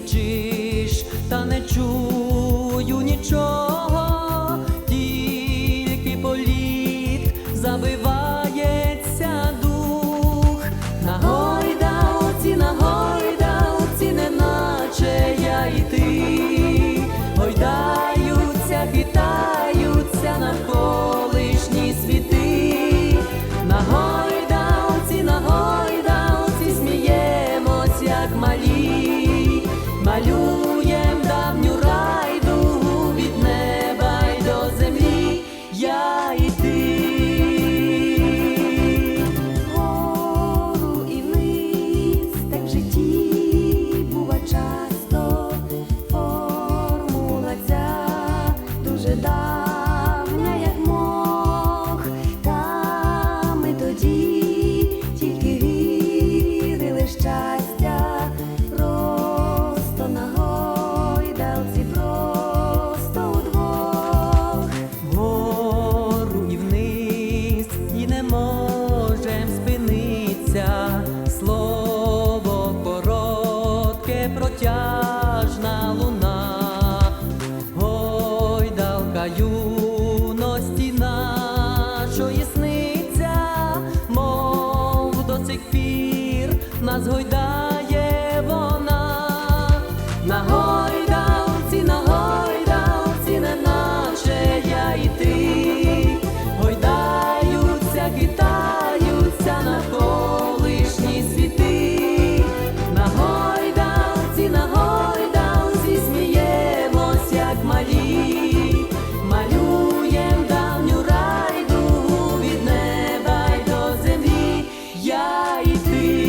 кричиш, та не чую нічого, Казка нашої сниться, мов до цих пір нас гойдає вона, на гойдалці, на гойдалці не я і гойдаються, вітаються на колишні світи, на гойдалці, на гойдалці. Як малі. see.